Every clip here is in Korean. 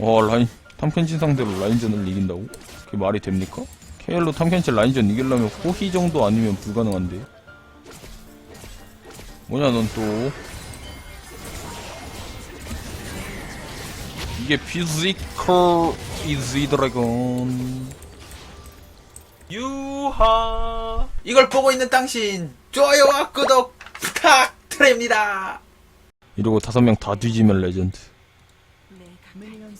와 라인. 탐켄치 상대로 라인전을 이긴다고? 그게 말이 됩니까? KL로 탐켄치 라인전 이기려면 호희 정도 아니면 불가능한데. 뭐냐 넌 또? 이게 피지컬 이지 드래곤. 유하! 이걸 보고 있는 당신 좋아요와 구독 부탁드립니다! 이러고 다섯 명 다 뒤지면 레전드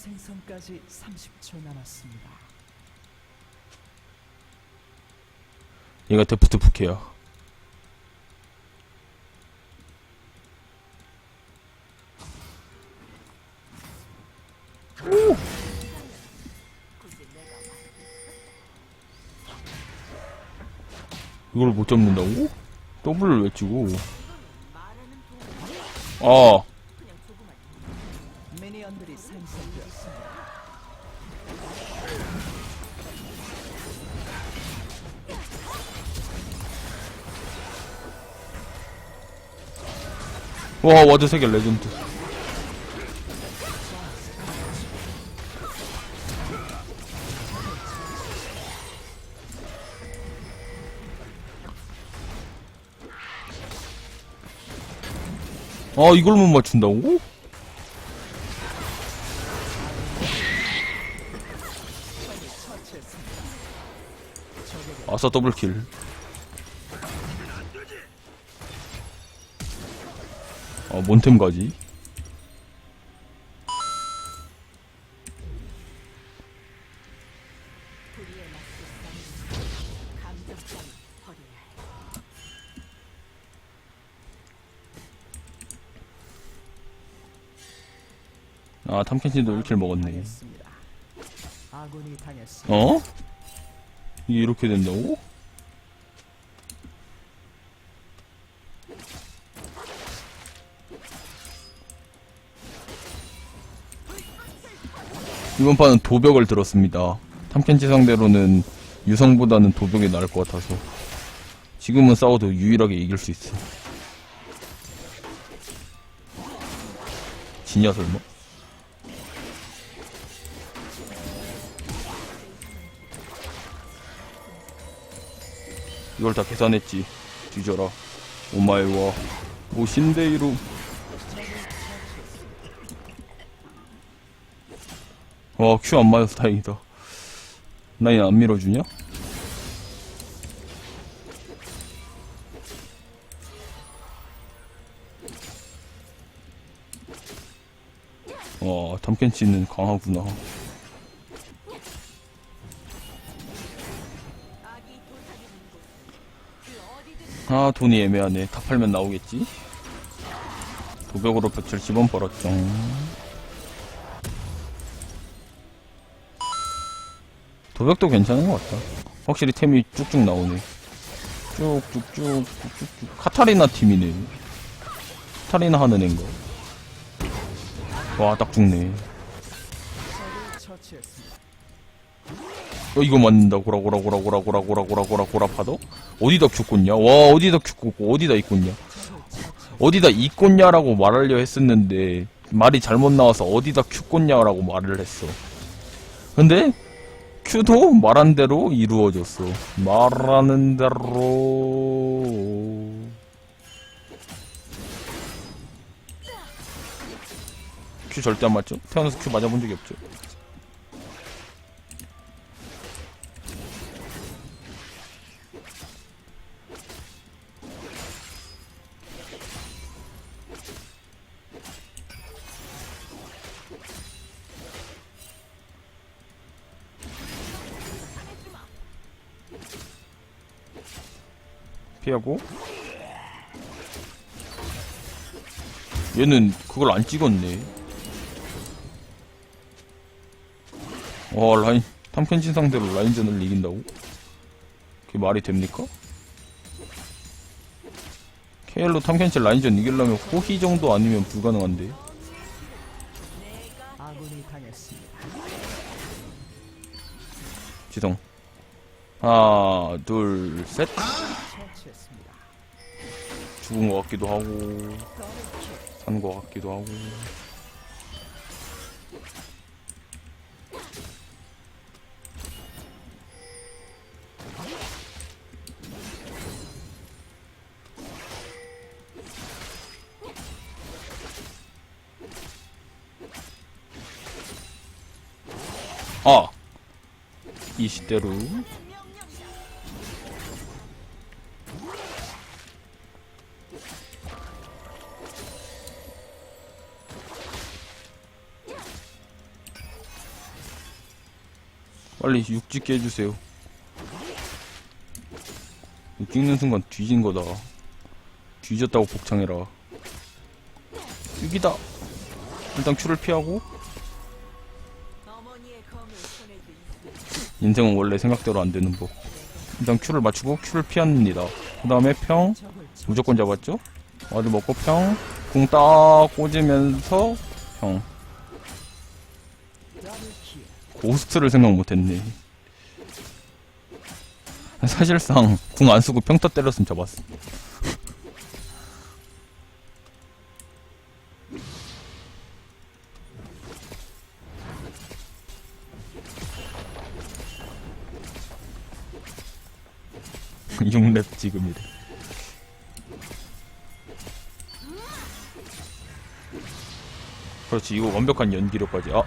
생성까지 30초 남았습니다. 얘가 데프트 부캐야 이걸 못 잡는다고? 더블을 왜 찍어? 아, 와, 와드 세계 레전드. 아, 이걸 못 맞춘다고? 아싸 더블킬. 어, 몬템 가지. 아, 탐켄씨도 이렇게 먹었네. 어? 이게 이렇게 된다고? 이번 판은 도벽을 들었습니다. 탐켄치 상대로는 유성보다는 도벽이 나을 것 같아서 지금은 싸워도 유일하게 이길 수 있어. 지냐 설마? 이걸 다 계산했지. 뒤져라. 오마이와 오신데이루. 와, 큐 안 맞아서 다행이다. 라인 안 밀어주냐? 와, 탐켄치는 강하구나. 아 돈이 애매하네 다 팔면 나오겠지 도벽으로 170원 벌었죠 도벽도 괜찮은 것 같다 확실히 템이 쭉쭉 나오네 쭉쭉쭉 쭉쭉 카타리나 팀이네 카타리나 하는 앤거 와딱 죽네 적을 처치했습니다. 어, 이거 맞는다. 고라, 고라, 고라, 고라, 고라, 고라, 고라, 고라, 고라 파도? 어디다 큐 꽂냐? 와, 어디다 큐 꽂고, 어디다 이 꽂냐? 어디다 이 꽂냐라고 말하려 했었는데, 말이 잘못 나와서 어디다 큐 꽂냐라고 말을 했어. 근데, 큐도 말한 대로 이루어졌어. 말하는 대로. 큐 절대 안 맞죠? 태어나서 큐 맞아본 적이 없죠? 피하고 얘는 그걸 안 찍었네 와 라인 탐켄친 상대로 라인전을 이긴다고? 그게 말이 됩니까? KL로 탐켄치 라인전 이기려면 호희 정도 아니면 불가능한데. 지성 하나 둘셋. 죽은 것 같기도 하고 산 것 같기도 하고 아! 이 시대로 빨리 육 찍게 해주세요. 육 찍는 순간 뒤진 거다. 뒤졌다고 복창해라. 육이다. 일단 큐를 피하고 인생은 원래 생각대로 안 되는 법. 일단 큐를 맞추고 큐를 피합니다. 그 다음에 평 무조건 잡았죠? 와드 먹고 평, 궁 딱 꽂으면서 평. 고스트를 생각 못했네. 사실상 궁 안 쓰고 평타 때렸으면 잡았어. 육랩 지금이래. 그렇지 이거 완벽한 연기력까지 아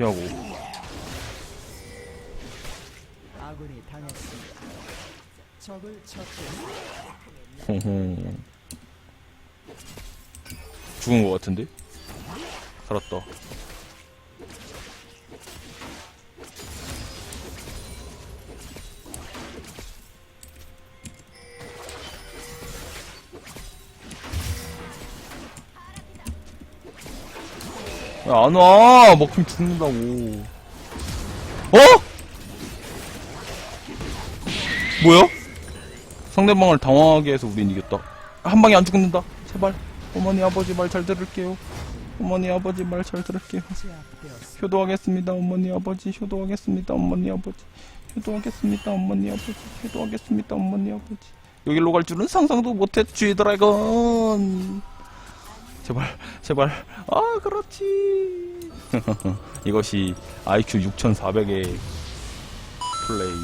피하고 아군이 당했습니다. 적을. 호호 죽은 것 같은데 살았다 야, 안 와! 먹히면 죽는다고. 어? 뭐야? 상대방을 당황하게 해서 우린 이겼다. 한 방에 안 죽는다. 제발. 어머니 아버지 말 잘 들을게요. 어머니 아버지 말 잘 들을게요. 효도하겠습니다. 어머니 아버지 효도하겠습니다. 어머니 아버지 효도하겠습니다. 어머니 아버지 효도하겠습니다. 어머니 아버지 여기로 갈 줄은 상상도 못했지 드래곤. 제발 제발 아 그렇지. 이것이 IQ 6400의 플레이.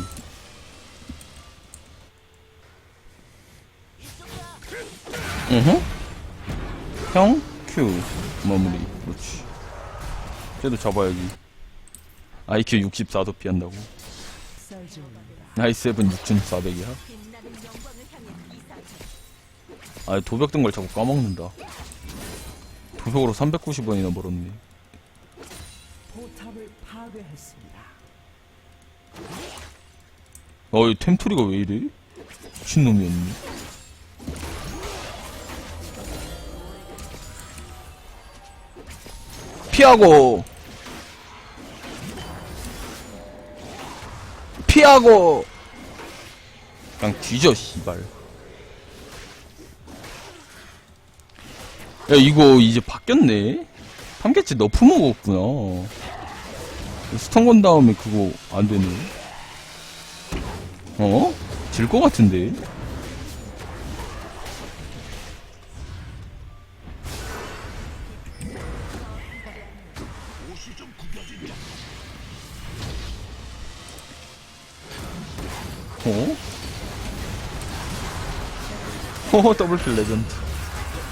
으흠. 형, 큐, 마무리. 그렇지. 쟤도 잡아야지. IQ 64도 피한다고. 나이스 븐 6400이야? 아, 도벽 든 걸 자꾸 까먹는다. 도벽으로 390원이나 벌었네. 포탑을 파괴했습니다. 어, 이 템토리가 왜 이래? 미친놈이었네. 피하고! 피하고! 그냥 뒤져, 씨발. 야, 이거 이제 바뀌었네? 탐캐치 너프 먹었구나. 스턴 건 다음에 그거 안 되네. 어? 질 것 같은데? 어? 호호 더블킬 레전드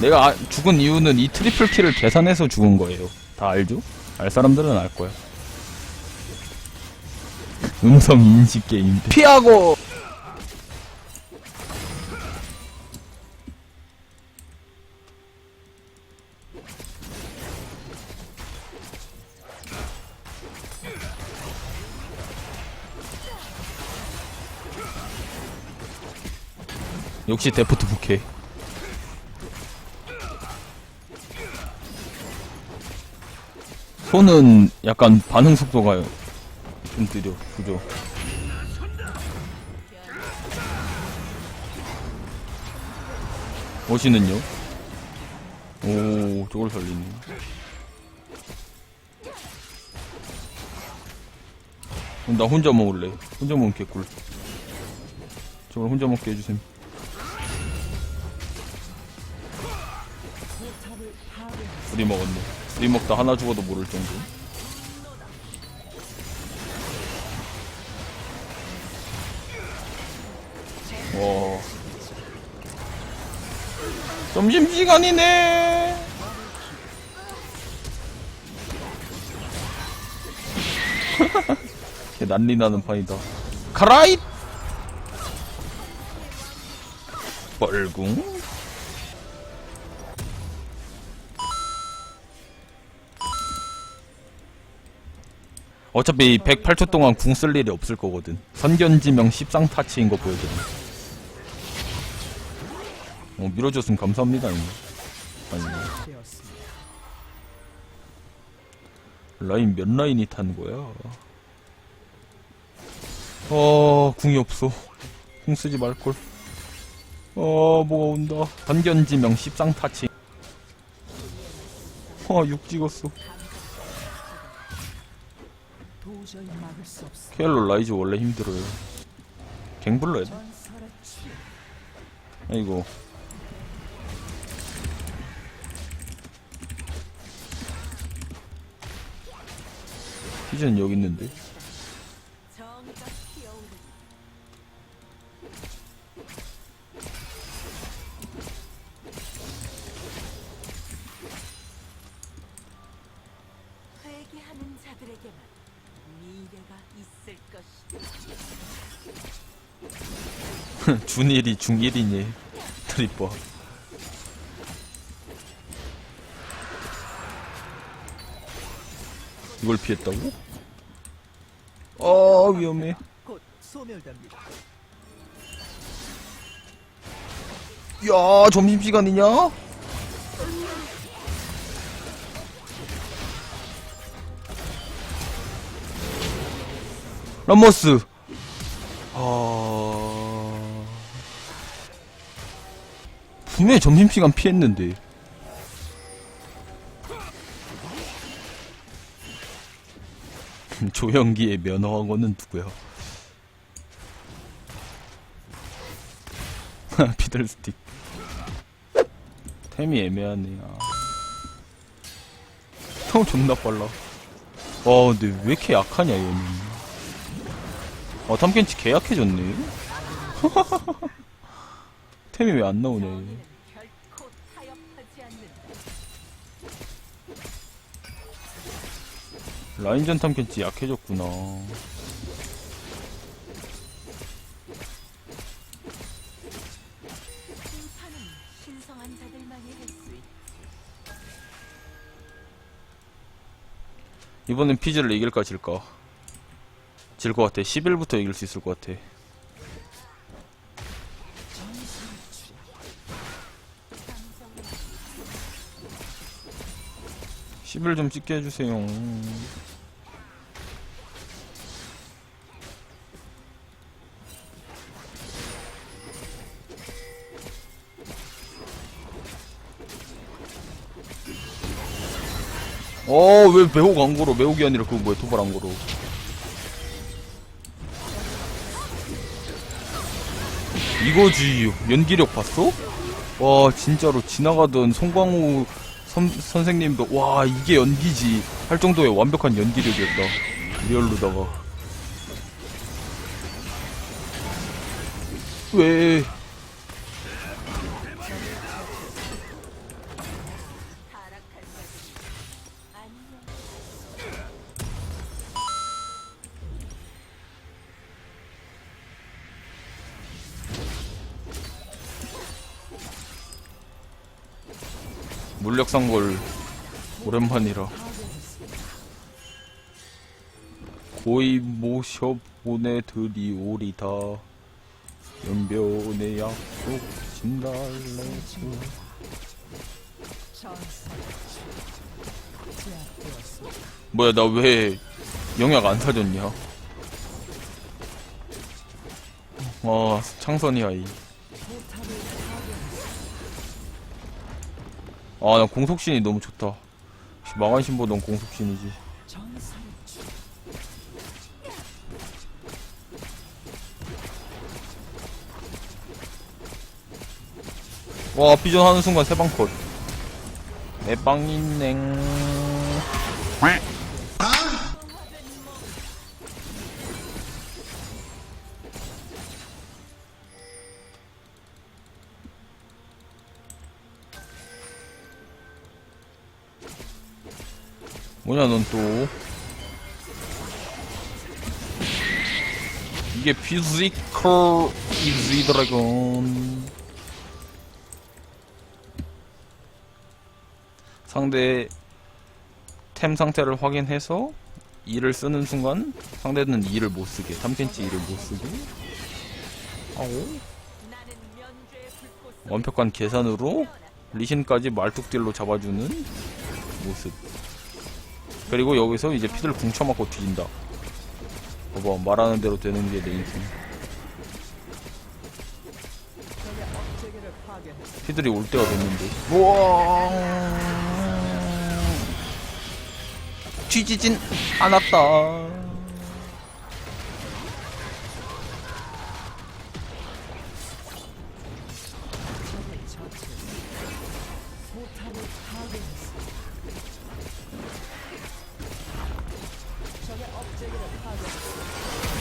내가 아- 죽은 이유는 이 트리플 킬을 계산해서 죽은 거예요. 다 알죠? 알 사람들은 알 거야. 음성 인식 게임. 피하고! 역시 데프트 부캐 손은 약간 반응 속도가 좀 느려 그죠 어시는요? 오 저걸 살리네 그럼 나 혼자 먹을래 혼자 먹으면 개꿀 저걸 혼자 먹게 파괴했습니다. 우리 먹었네. 우리 먹다 하나 죽어도 모를 정도. 와. 점심시간이네. 걔 난리 나는 판이다. 카라잇! 뻘궁? 어차피 108초 동안 궁 쓸 일이 없을 거거든. 선견지명 10상타치인 거 보여드려. 어, 밀어줬으면 감사합니다, 이거. 아니. 라인 몇 라인이 탄 거야? 어, 궁이 없어. 궁 쓰지 말걸. 어, 뭐가 온다. 선견지명 10상타치. 아, 6 찍었어. 케일로 라이즈 원래 힘들어요. 갱 불러야 돼. 아이고. 피즈는 여기 있는데. 준일이 중일이니. 트리퍼. 이걸 피했다고? 아, 위험해. 야, 점심시간이냐? 람머스. 아. 분명히 점심시간 피했는데. 조영기의 면허학원은 누구야? 피들스틱. 템이 애매하네요. 형 존나 빨라. 와, 근데 왜 이렇게 약하냐, 얘는. 아, 탐켄치 개 약해졌네. 템이 왜 안 나오냐. 라인전 탐켄치 약해졌구나. 이번엔 피즈를 이길까, 질까? 질 것 같아. 11부터 이길 수 있을 것 같아. 11좀 찍게 해주세요. 어, 왜 매혹 안 걸어? 매혹이 아니라 그거 뭐야, 도발 안 걸어. 이거지. 연기력 봤어? 와, 진짜로 지나가던 송광호 선, 선생님도, 와, 이게 연기지. 할 정도의 완벽한 연기력이었다. 리얼로다가. 왜, 물력 상골, 오랜만이라. 고이 모셔 보내드리오리다. 연변의 약속 제압되었습니다. 뭐야, 나 왜 영약 안 사줬냐? 와, 창선이야, 이. 아, 나 공속신이 너무 좋다. 역시 망한신보단 공속신이지. 와, 비전 하는 순간 세방 컷. 내빵인냉. 뭐냐 넌 또? 이게 피지컬 이지 드래곤. 상대 템 상태를 확인해서 E를 쓰는 순간 상대는 E를 못쓰게. 3cm E를 못쓰게 하고. 나는 면죄의 불꽃 완벽한 계산으로 리신까지 말뚝딜로 잡아주는 모습. 그리고 여기서 이제 피드를 붕쳐맞고 뒤진다. 봐봐, 말하는 대로 되는 게 내 인생. 피들이 올 때가 됐는데. 우와! 뒤지진 않았다.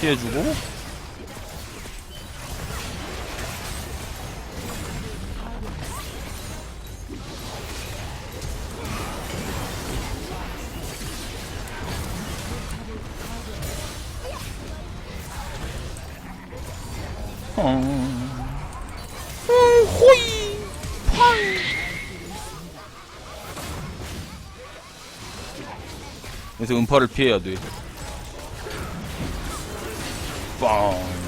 피해주고. 어. 팡! 그래서 음파를 피해야 돼. 빵!